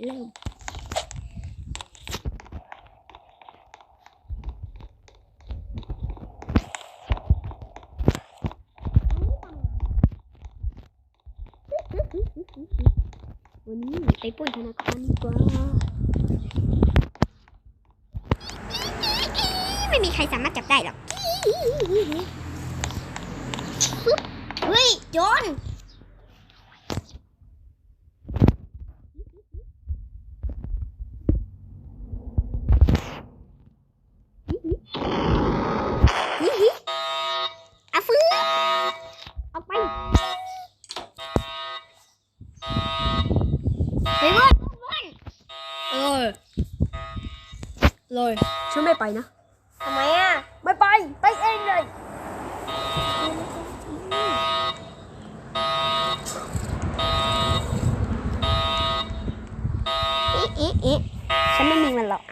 เริ่มวันนี้ไปปล้นธนาคารดีกว่า ไม่มีใครสามารถจับได้หรอก เฮ้ย โจร ฉันไม่ไปนะ ทำไมอะ ไม่ไป ไปเองเลยเอ๊ะเอ๊ะเอ๊ะฉันไม่มีมันหรอก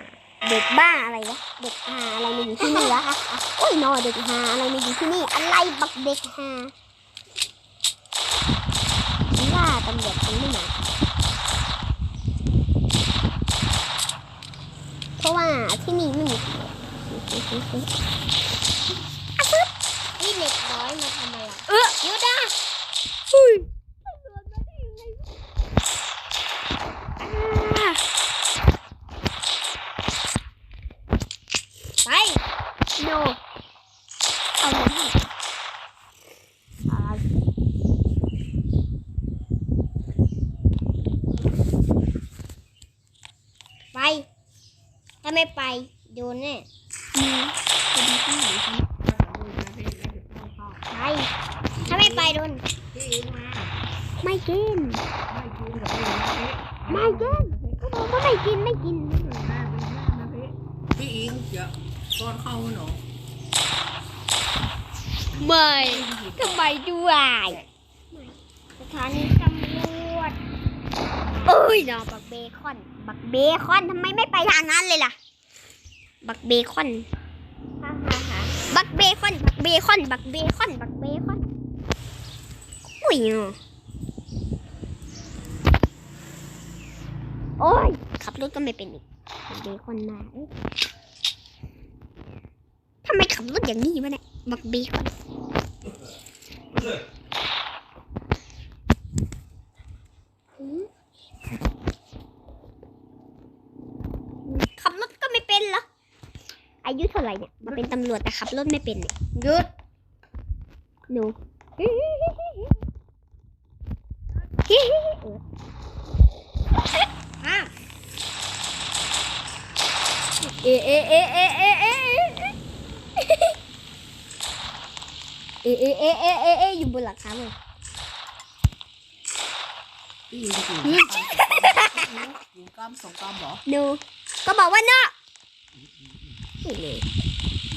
เด็กบ้าอะไรวะ เด็กหาอะไรมาอยู่ที่นี่วะโอ้ยนอเด็กหาอะไรมาอยู่ที่นี่ อะไรบักเด็กหาฉันว่าตำรวจคงไม่มา เพราะว่าที่นี่ไม่มีตำรวจอะปึ๊บนี่เด็กน้อยมาทำอะไร เออ ยูดา อุ้ย อ่าไป โน เอาเงินให้อ่าไป ถ้า ไม่ไปโดนแน่ไปถ้าไม่ไปโดน ไม่กิน ไม่กินก็บอกว่าไม่กินไม่กินพี่อิงเดี๋ยวตอนเข้าหนูไม่ทำไมด้วยสถานีตำรวจเอ้ยนะบักเบคอน บักเบคอนทำไมไม่ไปทางนั้นเลยล่ะ บักเบคอน บักเบคอน บักเบคอน บักเบคอน บักเบคอนอุ้ยโอ้ย ขับรถก็ไม่เป็นอีกบักเบคอนมาเอ้ยทำไมขับรถอย่างนี้วะเนี่ย บักเบคอน ขับรถก็ไม่เป็นเหรอ อายุเท่าไหร่ เนี่ยมาเป็นตำรวจแต่ขับรถไม่เป็นเนี่ยหยุดหนูอะเอะเอะเอะเอะเอะเอะเอะเอะเอะเอะเอะเอะอยู่บนหลังคาเลยพี่อิงกินกินกล้ามสองกล้ามเหรอหนูก็บอกว่าเนาะ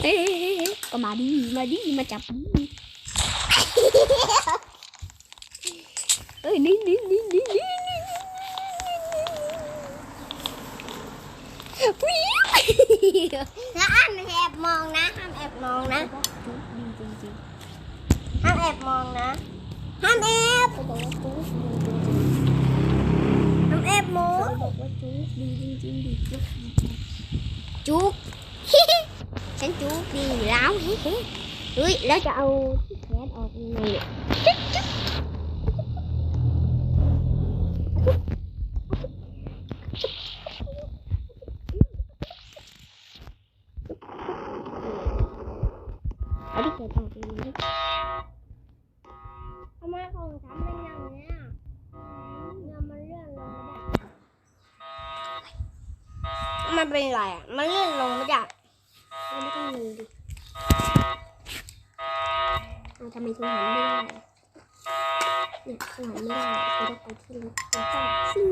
Ê, ê, ê, ê. Còn mà đi, mà đi, mà chập. Ơi, đi, đi, đi, đi, đi. nó ăn hẹp mòn nè ăn hẹp mòn nè ăn hẹp mòn nè ăn hẹp ăn hẹp mòn chuột anh chú đi láo hết hết ui nó cho âu chén ọt này. Chút chút มันเป็นไรอ่ะ มันเลื่อนลงไม่ได้ ม่ต้องมือดิเอาทำไมถึงหันไม่ได้เนี่ยหันไม่ได้ก็ต้องไปที่รถแล้วก็ซิง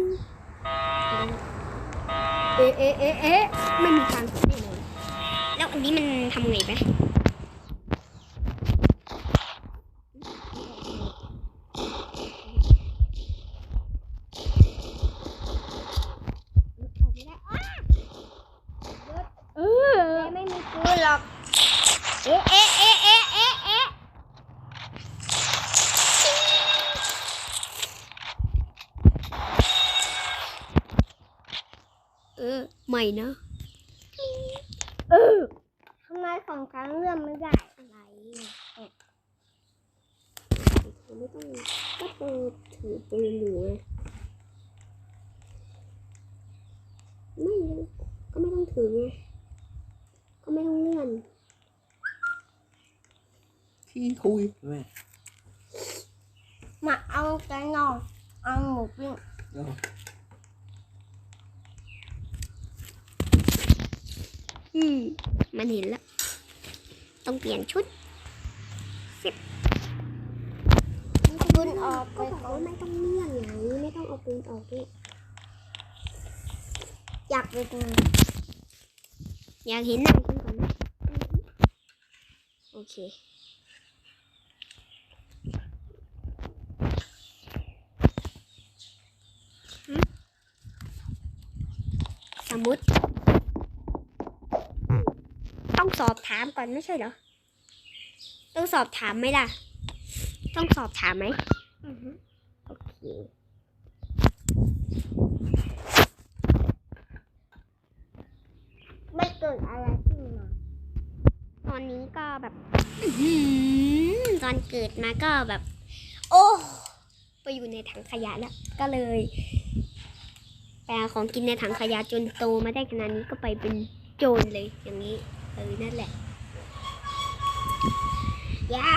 เอ๊ะเอ๊ะเอะเอะไม่มีทางแน่นอนแล้วอันนี้มันทำไงไหมออกไม่ได้อ้า เออ แต่ไม่มีปืน หรอก เอ๊ะเอ๊ะเอ๊ะเอ๊ะเอ๊ะเอ๊ะเออไม่นะ เออทำไมของฉันเลื่อนไม่ได้อะไรไม่ต้องก็เปิดถือปืนอยู่ไงไม่ก็ไม่ต้องถือไง ก็ไม่ต้องเลื่อนขี้คุยแม่มาเอาแกงนอนเอาหมูปิ้งเอาอืมมันเห็นแล้ว ต้องเปลี่ยนชุดปืนออกไปก็บอกก่อว่านไม่ต้องเลื่อนไงไม่ต้องเอาปืนออกด้วยอยากไปดูอยากเห็นหน้าฉันก่อนไหม โอเค สมมติ ต้องสอบถามก่อนไม่ใช่เหรอ ต้องสอบถามไหมล่ะ ต้องสอบถามไหมโอเคไม่เกิดอะไรขึ้นมาต อนนี้ก็แบบอื้อหือตอนเกิดมาก็แบบ โอ้ไปอยู่ในถังขยะแล้ว ก็เลยไปหาของกินในถังขยะจนโตมาได้ขนาดนี้ก็ไปเป็นโจรเลยอย่างนี้เออนั่นแหละอย่า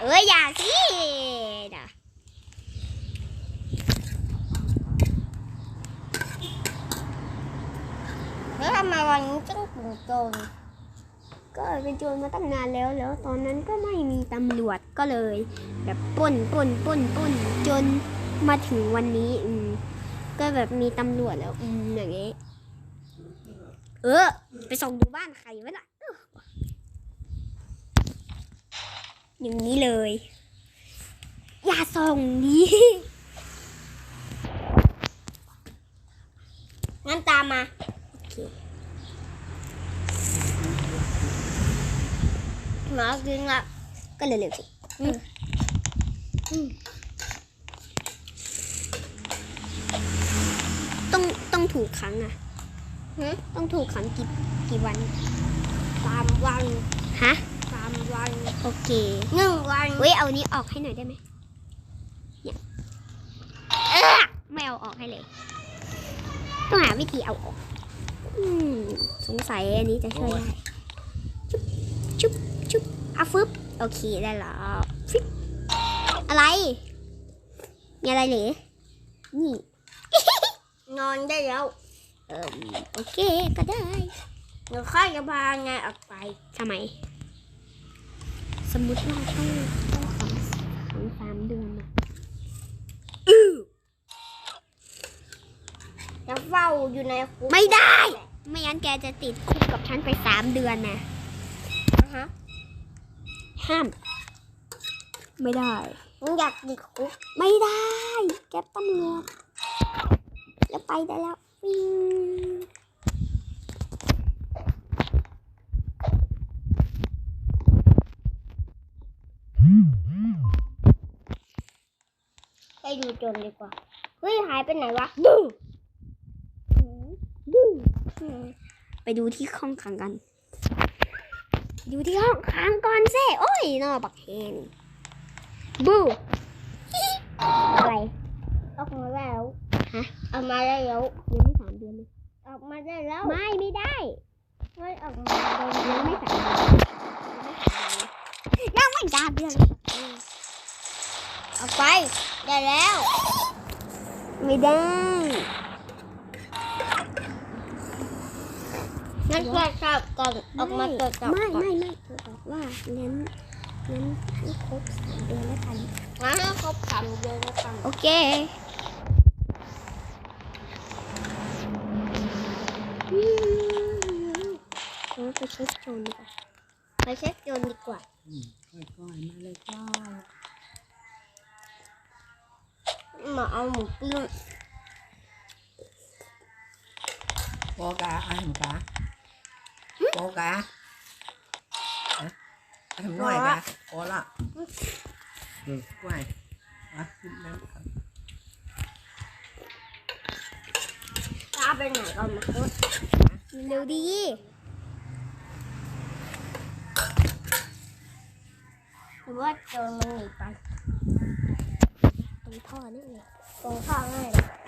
เอ้ยอย่าสิด่ะแล้วทำไมวันนี้จึงถึงโจร ก็เป็นโจรมาตั้งนานแล้วแล้วตอนนั้นก็ไม่มีตำรวจก็เลย แบบป้นป้นป้นป้นจนมาถึงวันนี้ อืม ก็แบบมีตำรวจแล้วอืมอย่างเงี้เออ ไปส่องดูบ้านใครไว้ล่ะอออย่างนี้เลย อย่าส่องดีงั้นตามมา โอเค ห มากินอะก็เร็วๆสิต้องต้องถูกขังอะหึต้องถูกขังกี่กี่วันสามวันฮะสามวันโอเคหนึ่งวันเฮ้ยเอานี้ออกให้หน่อยได้ไหมเนี่ยเออไม่เอาออกให้เลยต้องหาวิธีเอาออกอืมสงสัยอันนี้จะช่วยได้ชุบชุบชุบ อะฟึบโอเคได้แล้วฟึบอะไร มีอะไรเหรอนี่ นอนได้แล้ว เออโอเคก็ได้เดี๋ยวข้าจะพานายออกไปทำไม สมมติว่าต้องต้องขังขังสามเดือนอะจะเฝ้าอยู่ในคุกไม่ได้ ไม่งั้นแกจะติดคุกกับฉันไปสามเดือนนะนะฮะ ห้าม ไม่ได้มึงอยากติดคุกไม่ได้ แกตำรวจแล้วไปได้แล้ววิ่งไปดูโจรดีกว่า เฮ้ย หายไปไหนวะ ดู ดู ไปดูที่ห้องขังกัน ดูที่ห้องขังก่อนเซ่โอ้ยนอบักเฮนบูอะไรออกมาแล้วฮะออกมาได้แล้วยังไม่สามเดือนเลยออกมาได้แล้วไม่ไม่ได้เฮ้ยออกมาได้แล้วยังไม่สามเดือนยังไม่สามเดือนเลยออกไปได้แล้ว ไม่ได้ งั้นตรวจสอบก่อนออกมาตรวจสอบไม่ก่อนไม่ไม่เธอบอกว่างั้นงั้นให้ครบสามเดือนแล้วกันงั้นให้ครบสามเดือนแล้วกันโอเคเราไปเช็คโจรดีกว่าไปเช็คโจรดีกว่าอืมค่อยๆมาเลยจ้ามาเอาหมูปิ้งโปกาไอ้หมกา โปกาเอ๊ะไอ้หมน้อยกาโอละเออกล้วยอะขึ้นน้ำครับตามไปไหนก่อนมาคุดเร็วดีหรือว่าโจรมันหนีไปตรงท่อนี่ไงตรงข้างให้ผู้หญิงกินน้ำก่อน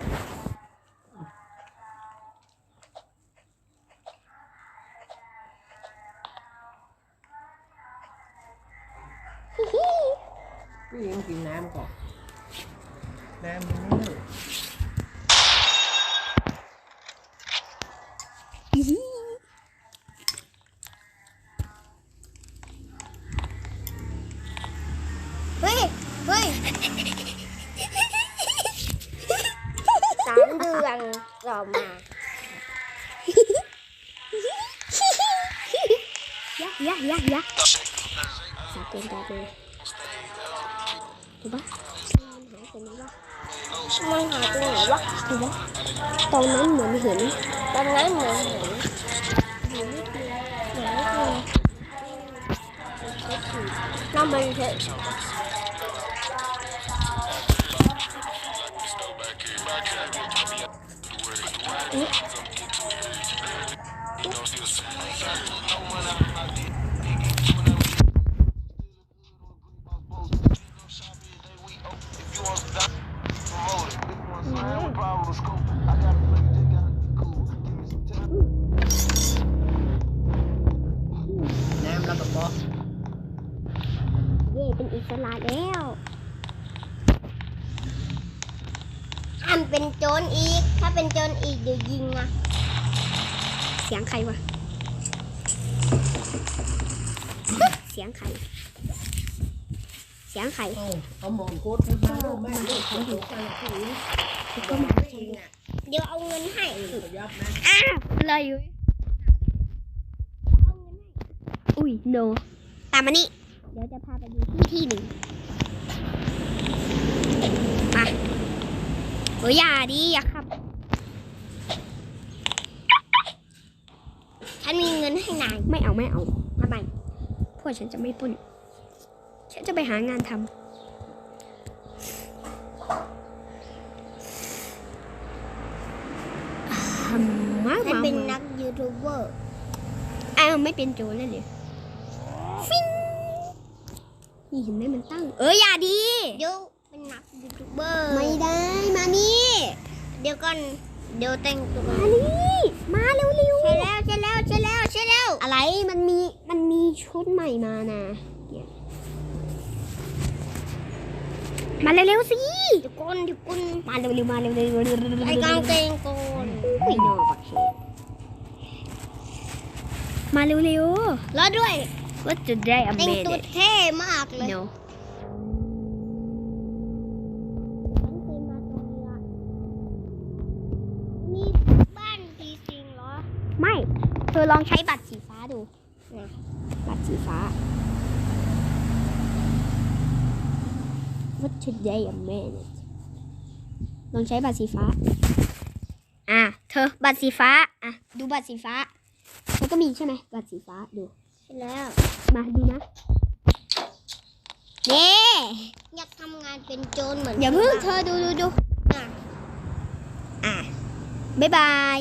น้ำมันไม่เฮ้ยเฮ้ยสามเดื อนต่อมายักยักยักยักสาเกนดาเลยดู เย่เป็นอิสระแล้วอันเป็นโจรอีก ถ้าเป็นโจรอีกเดี๋ยวยิงนะเสียงใครวะ เสียงใคร เสียงใครเอาเอาหมอนโคตรขึ้นมาลูกแม่ลูกของถูกกันผู้หญิงก็มาจริงอะเดี๋ยวเอาเงินให้สุดยอดนะอ้าวเลยอยู่ อุ้ย no ตามมานี่ เดี๋ยวจะพาไปดูที่ที่หนึ่งมาโอ้ยอย่าดิอย่าขับ ฉันมีเงินให้นายไม่เอาไม่เอาทำไมพวกฉันจะไม่ปล้น ฉันจะไปหางานทำทำมาฉันมาเป็นมานักยูทูบเบอร์อ้าวไม่เป็นโจรเลยเหรอฟิง นี่เห็นไหมมันตั้ง เอออย่าดี เดี๋ยวเป็นนักยูทูบเบอร์ไม่ได้มานี่ เดี๋ยวก่อนเดี๋ยวแต่งตัวก่อนมานี่มาเร็วใช่แล้วใช่แล้วใช่แล้วใช่แล้วๆอะไรมันมีมันมีชุดใหม่มานะเดี๋ยวมาเร็วๆสิเดี๋ยวก่อนเดี๋ยวก่อนมาเร็วๆมาเร็วๆไอ้กางเกงก่อนไม่นอปักเขมาเร็วแล้วด้วย ๆ What today a แต่ง minute ตัวเท่มากเลย no ฉันเคยมาตรงนี้ละมีบ้านจริงๆเหรอ ไม่เธอลองใช้บัตรสีฟ้าดูเนี่ยบัตรสีฟ้า What today a minute ลองใช้บัตรสีฟ้า อะ เธอบัตรสีฟ้า อะ ดูบัตรสีฟ้าเธอก็มีใช่ไหมบัตรสีฟ้าดูใช่ แล้ว มาดูนะเน่อยากทำงานเป็นโจรเหมือนอย่าเพิ่งธเธอดูดูดูอะอะบ๊ายบาย